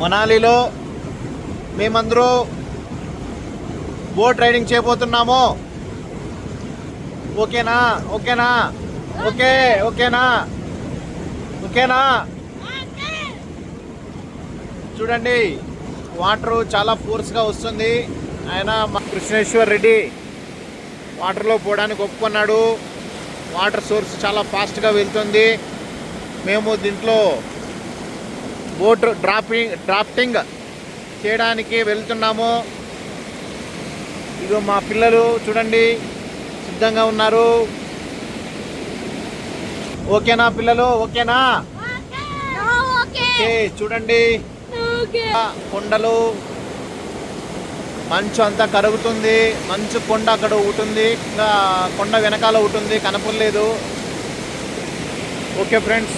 మనాలిలో మేమందరూ boat riding చేయబోతున్నాము. ఓకేనా? ఓకేనా? ఓకే ఓకేనా? ఓకేనా? చూడండి వాటర్ చాలా ఫోర్స్గా వస్తుంది. ఆయన మా కృష్ణేశ్వర్ రెడ్డి వాటర్లో పోవడానికి ఒప్పుకున్నాడు. వాటర్ సోర్స్ చాలా ఫాస్ట్గా వెళ్తుంది. మేము దీంట్లో బోట్ డ్రాపింగ్ డ్రాఫ్టింగ్ చేయడానికి వెళ్తున్నాము. ఇగో మా పిల్లలు చూడండి సిద్ధంగా ఉన్నారు. ఓకేనా పిల్లలు? ఓకేనా? ఓకే. చూడండి. కొండలు మంచు అంతా కరుగుతుంది. మంచు కొండ అక్కడ ఉంటుంది ఇంకా కొండ వెనకాల ఉంటుంది కనపడలేదు. Okay friends.